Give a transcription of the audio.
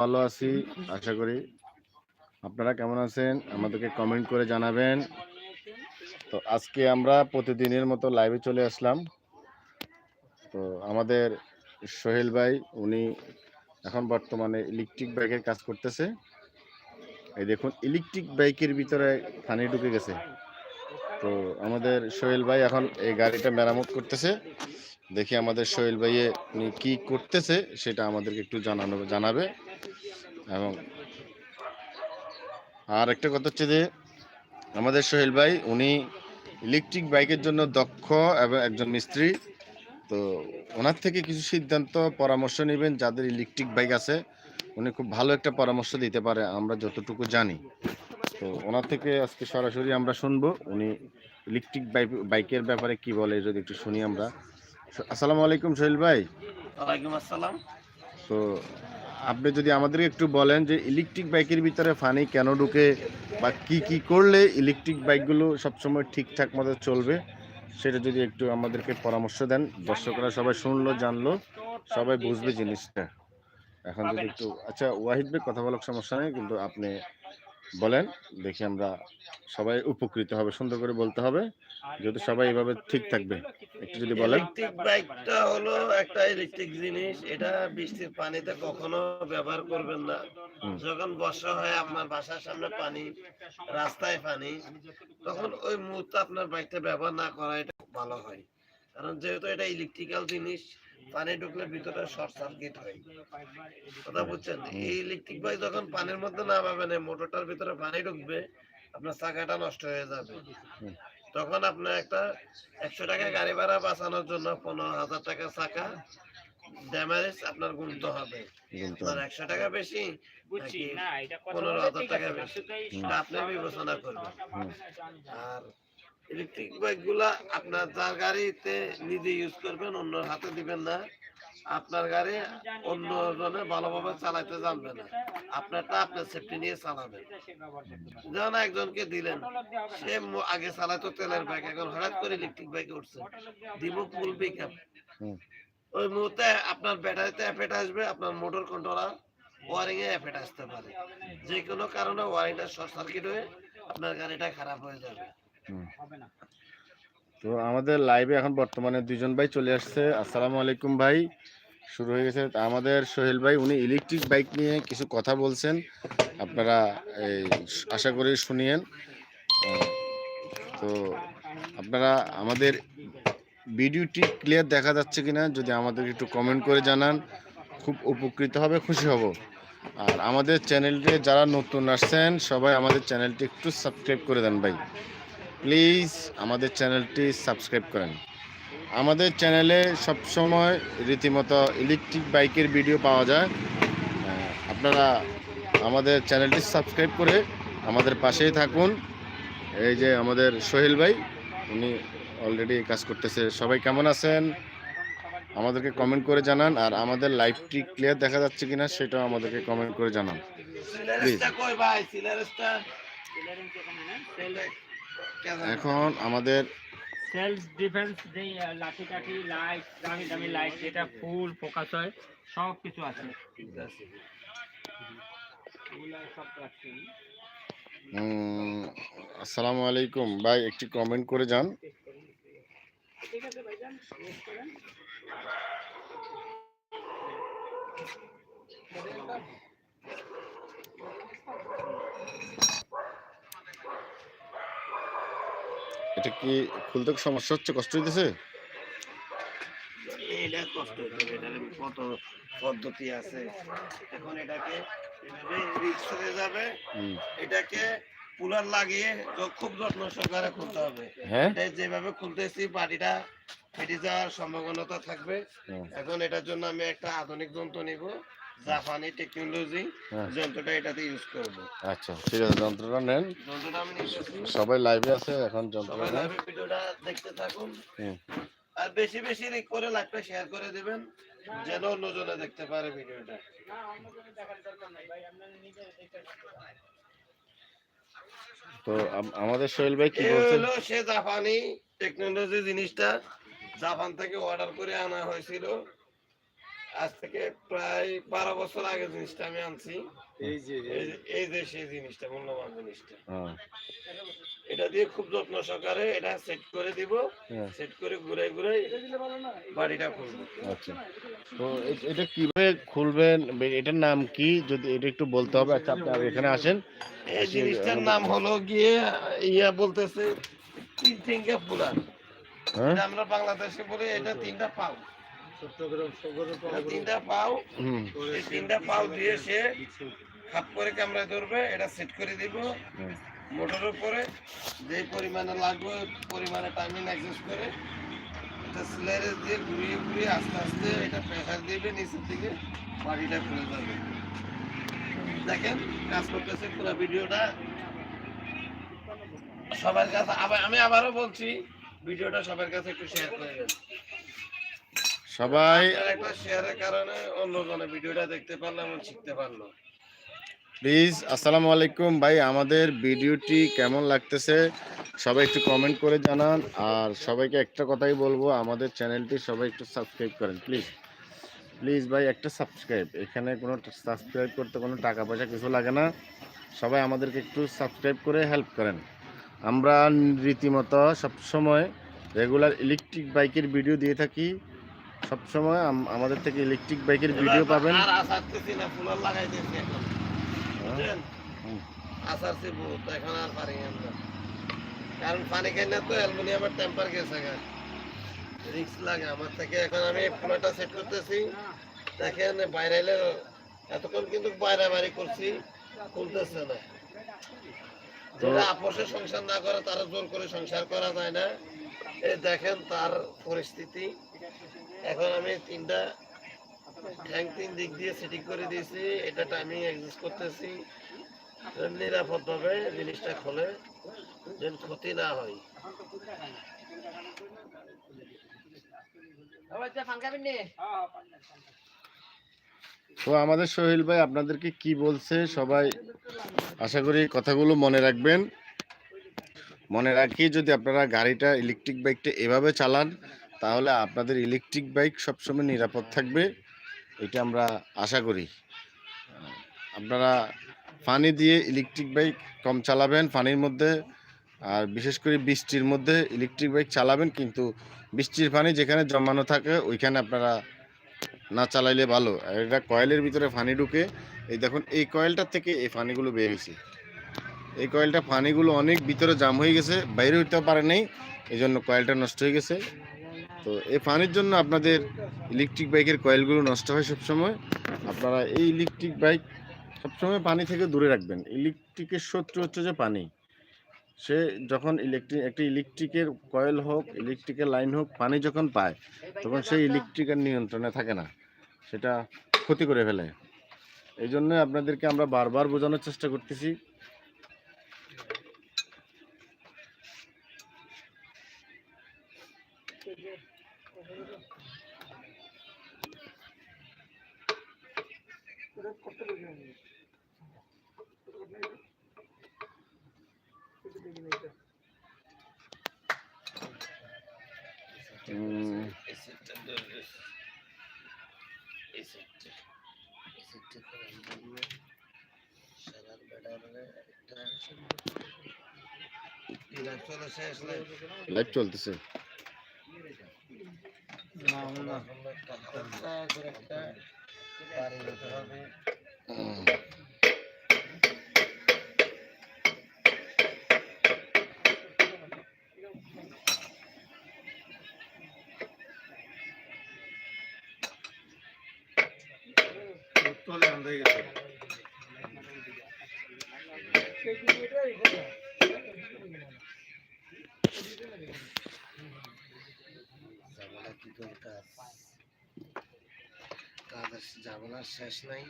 ভালো আছি, আশা করি। আপনারা কেমন আছেন? আমাদেরকে কমেন্ট করে জানাবেন। তো আজকে আমরা প্রতিদিনের মতো লাইভে চলে আসলাম। তো আমাদের সোহেল ভাই, উনি এখন বর্তমানে ইলেকট্রিক বাইকের কাজ করতেছে। এই দেখুন ইলেকট্রিক বাইকের ভিতরে পানি ঢুকে গেছে। তো আমাদের সোহেল ভাই এখন এই গাড়িটা মেরামত করতেছে। দেখি আমাদের সোহেল ভাইয়ে উনি কি করতেছে, সেটা আমাদেরকে একটু জানানো, জানাবে। এবং আর একটা কথা হচ্ছে যে আমাদের সোহেল ভাই উনি ইলেকট্রিক বাইকের জন্য দক্ষ এবং একজন মিস্ত্রি। তো ওনার থেকে কিছু সিদ্ধান্ত পরামর্শ নেবেন যাদের ইলেকট্রিক বাইক আছে। উনি খুব ভালো একটা পরামর্শ দিতে পারে আমরা যতটুকু জানি। তো ওনার থেকে আজকে সরাসরি আমরা শুনব উনি ইলেকট্রিক বাইকের ব্যাপারে কি বলে যদি একটু শুনি আমরা। আসসালামু আলাইকুম সোহেল ভাই। ওয়ালাইকুম আসসালাম। তো আপনি যদি আমাদেরকে একটু বলেন যে ইলেকট্রিক বাইকের ভিতরে ফানি কেন ঢুকে বা কি কি করলে ইলেকট্রিক বাইকগুলো সবসময় ঠিকঠাক মতো চলবে সেটা যদি একটু আমাদেরকে পরামর্শ দেন। দর্শকরা সবাই শুনলো জানলো সবাই বুঝবে জিনিসটা। এখন যদি একটু আচ্ছা ওয়াহিদ ভাই কথা বলার সমস্যা নেই কিন্তু আপনি বলেন দেখি আমরা সবাই উপকৃত হবে সুন্দর করে বলতে হবে। যদি সবাই এভাবে ঠিক থাকবে একটু যদি বলেন। ইলেকট্রিক বাইকটা হলো একটা ইলেকট্রিক জিনিস এটা বৃষ্টির পানিতে কখনো ব্যবহার করবেন না। যখন বর্ষা হয় আপনার বাসার সামনে পানি রাস্তায় পানি তখন ওই মুহূর্তে আপনার বাইকটা ব্যবহার না করা এটা ভালো হয়। কারণ যেহেতু এটা ইলেকট্রিক্যাল জিনিস পানি ঢুকলে ভিতরে শর্ট সার্কিট হয়। কথা বুঝছেন? এই ইলেকট্রিক বাইক যখন পানির মধ্যে না পাবেন মোটরটার ভিতরে পানি ঢুকবে আপনার চাকাটা নষ্ট হয়ে যাবে। তখন আপনার একটা একশো টাকা গাড়ি ভাড়া বাঁচানোর জন্য পনেরো হাজার টাকা চাকা ড্যামারেজ আপনার গুনতে হবে। আপনার একশো টাকা বেশি বুঝছি। নাকি না এটা কথা পনেরো হাজার টাকা বেশি? সেটা আপনি বিবেচনা করবেন। আর ইলেকট্রিক বাইকগুলা আপনার যার গাড়িতে নিজে ইউজ করবেন অন্য হাতে দিবেন না। আপনার গাড়ি অন্য জনে ভালোভাবে চালাতে জানবে না। আপনারটা আপনার সেফটি নিয়ে চালাবেন। যেমন একজনকে দিলেন সে আগে চালাতো তেলের বাইক এখন হঠাৎ করে ইলেকট্রিক বাইকে উঠছে। দিব ফুল পিক ওই মুহূর্তে আপনার ব্যাটারিতে এফেক্ট আসবে আপনার মোটর কন্ট্রোলার ওয়ারিং এ এফেক্ট আসতে পারে। যে কোনো কারণে ওয়ারিংটা শর্ট সার্কিট হয়ে আপনার গাড়িটা খারাপ হয়ে যাবে। তো আমাদের লাইভে এখন বর্তমানে দুজন ভাই চলে আসছে। আসসালামু আলাইকুম ভাই। শুরু হয়ে গেছে। আমাদের সোহেল ভাই উনি ইলেকট্রিক বাইক নিয়ে কিছু কথা বলছেন। আপনারা এই আশা করি শুনিয়েন। তো আপনারা আমাদের ভিডিওটি ক্লিয়ার দেখা যাচ্ছে কিনা যদি আমাদের একটু কমেন্ট করে জানান খুব উপকৃত হবে খুশি হব। আর আমাদের চ্যানেলটি যারা নতুন আসছেন সবাই আমাদের চ্যানেলটি একটু সাবস্ক্রাইব করে দেন ভাই। প্লিজ আমাদের চ্যানেলটি সাবস্ক্রাইব করেন। আমাদের চ্যানেলে সবসময় রীতিমতো ইলেকট্রিক বাইকের ভিডিও পাওয়া যায়। আপনারা আমাদের চ্যানেলটি সাবস্ক্রাইব করে আমাদের পাশেই থাকুন। এই যে আমাদের সোহেল ভাই উনি অলরেডি কাজ করতেছে। সবাই কেমন আছেন? আমাদেরকে কমেন্ট করে জানান। আর আমাদের লাইভটি ক্লিয়ার দেখা যাচ্ছে কিনা সেটাও আমাদেরকে কমেন্ট করে জানান। সিলারেসটা এখন আমাদের সেলফ ডিফেন্স যে লাঠি টাঠি লাইট দামি দামি লাইট যেটা ফুল ফোকাস হয় সব কিছু আছে আসসালামু আলাইকুম। ভাই একটি কমেন্ট করে যান। ঠিক আছে ভাইজান এটা কি খুলতে সমস্যা হচ্ছে? কষ্ট হইতেছে? এটা কষ্ট কত পদ্ধতি আছে? এখন এটাকে রিক্স যাবে। এটাকে পুলার লাগিয়ে খুব যত্ন সহকারে খুলতে হবে। হ্যাঁ? যেভাবে খুলতেছি বাড়িটা ফেটে যাওয়ার সম্ভাবনা থাকবে। এখন এটার জন্য আমি একটা আধুনিক যন্ত্র নিব জাপানি টেকনোলজি হ্যাঁ। যন্ত্রটা এটাতে ইউজ করব। আচ্ছা ঠিক আছে যন্ত্রটা নেন। যন্ত্রটা আমি সবাই লাইভে আছে এখন যন্ত্রটা নেন। লাইভে ভিডিওটা দেখতে থাকুন। আর বেশি বেশি করে লাইভটা শেয়ার করে দিবেন যেন অন্যজনে দেখতে পারে ভিডিওটা। না অন্য দেখার দরকার নাই ভাই আপনার নিজে দেখতে পারেন। তো আমাদের সোহেল ভাই কি বলছেন? হলো সে জাপানি টেকনোলজি জিনিসটা। জাপান থেকে অর্ডার করে আনা হয়েছিল। আজ থেকে প্রায় বারো বছর আগে জিনিসটা আমি আনছি। এই যে এই যে। সেই জিনিসটা মূল্যবান জিনিসটা। হ্যাঁ, এটা দিয়ে খুব যত্ন সহকারে এটা সেট করে দিব। হ্যাঁ, সেট করে ঘুরে ঘুরে বাড়িটা খুলবো। আচ্ছা। তো এটা কীভাবে খুলবেন? এটার নাম কি? যদি এটা একটু বলতে হবে। আচ্ছা আপনি এখানে আসেন। এই জিনিসটার নাম হলো গিয়ে ইয়া বলতেছে তিন তিনটা ফুলার। হ্যাঁ আমরা বাংলাদেশে বলি এটা তিনটা পাও। তিনটা পাও। এই তিনটা পাও দিয়ে সে হাত করে ক্যামেরা ধরবে এটা সেট করে দিব হুম। মোটরের উপরে। যে পরিমাণে লাগবে পরিমাণে টাইমিং অ্যাডজাস্ট করে এটা স্লাইডার দিয়ে ঘুরিয়ে ঘুরিয়ে আস্তে আস্তে এটা প্রেসার দিবে নিচের দিকে বাড়িটা খুলে যাবে। দেখেন কাজ করতেছে পুরো ভিডিওটা। সবার কাছে আবার আমি আবারও বলছি ভিডিওটা সবার কাছে একটু শেয়ার করে সবাই একটা শেয়ারের কারণে অন্যজনে ভিডিওটা দেখতে পারল এবং শিখতে পারল। প্লিজ আসসালামু আলাইকুম। ভাই আমাদের ভিডিওটি কেমন লাগতেছে? সবাই একটু কমেন্ট করে জানান। আর সবাইকে একটা কথাই বলব আমাদের চ্যানেলটি সবাই একটু সাবস্ক্রাইব করেন প্লিজ প্লিজ ভাই একটা সাবস্ক্রাইব এখানে কোনো সাবস্ক্রাইব করতে কোনো টাকা পয়সা কিছু লাগে না। সবাই আমাদেরকে একটু সাবস্ক্রাইব করে হেল্প করেন। আমরা রীতিমতো সবসময় রেগুলার ইলেকট্রিক বাইকের ভিডিও দিয়ে থাকি। সবসময় আম- আমাদের থেকে ইলেকট্রিক বাইকের ভিডিও পাবেন। পারি কারণ পানি খাই না তো অ্যালুমিনিয়ামের টেম্পার গেছে রিক্স লাগে। আমার থেকে এখন আমি সেট করতেছি। দেখেন বাইরে এতক্ষণ কিন্তু বাইরে বাড়ি করছি খুলতেছে না। যারা আপোষে সংসার না করে তারা জোর করে সংসার করা যায় না। এই দেখেন তার পরিস্থিতি। এখন আমি তিনটা ট্যাঙ্ক তিন দিক দিয়ে সেটিং করে দিয়েছি। এটা টাইমিং অ্যাডজাস্ট করতেছি। নিরাপদভাবে জিনিসটা খোলে যেন ক্ষতি না হয়। তো আমাদের সোহেল ভাই আপনাদেরকে কি বলছে সবাই আশা করি কথাগুলো মনে রাখবেন। মনে রাখি যদি আপনারা গাড়িটা ইলেকট্রিক বাইকটা এভাবে চালান, তাহলে আপনাদের ইলেকট্রিক বাইক সবসময় নিরাপদ থাকবে, এটা আমরা আশা করি। আপনারা পানি দিয়ে ইলেকট্রিক বাইক কম চালাবেন পানির মধ্যে, আর বিশেষ করে বৃষ্টির মধ্যে ইলেকট্রিক বাইক চালাবেন, কিন্তু বৃষ্টির পানি যেখানে জমানো থাকে, ওইখানে আপনারা না চালাইলে ভালো। এটা কয়েলের ভিতরে পানি ঢুকে, এই দেখুন, এই কয়েলটার থেকে এই পানিগুলো বের হয়েছে। এই কয়েলটা পানিগুলো অনেক ভিতরে জাম হয়ে গেছে, বাইরে হইতে পারে নাই এই জন্য কয়েলটা নষ্ট হয়ে গেছে। তো এই পানির জন্য আপনাদের ইলেকট্রিক বাইকের কয়েলগুলো নষ্ট হয় সবসময়। আপনারা এই ইলেকট্রিক বাইক সবসময় পানি থেকে দূরে রাখবেন। ইলেকট্রিকের শত্রু হচ্ছে যে পানি। সে যখন ইলেকট্রিক একটি ইলেকট্রিকের কয়েল হোক, ইলেকট্রিকের লাইন হোক, পানি যখন পায়, তখন সেই ইলেকট্রিকের নিয়ন্ত্রণে থাকে না। সেটা ক্ষতি করে ফেলে। এই জন্য আপনাদেরকে আমরা বারবার বোঝানোর চেষ্টা করতেছি। উম, এই সেটটা ধরে এই সেটটা এই সেটটা করার জন্য সারার বেড়ারে একটা ইলাজ চলে শেষ লাইভ চলতেছে। একটা হালকা করে একটা দিতে হবে। উম, ঝামেলা কি করে কাজ ঝামেলার শেষ নাই।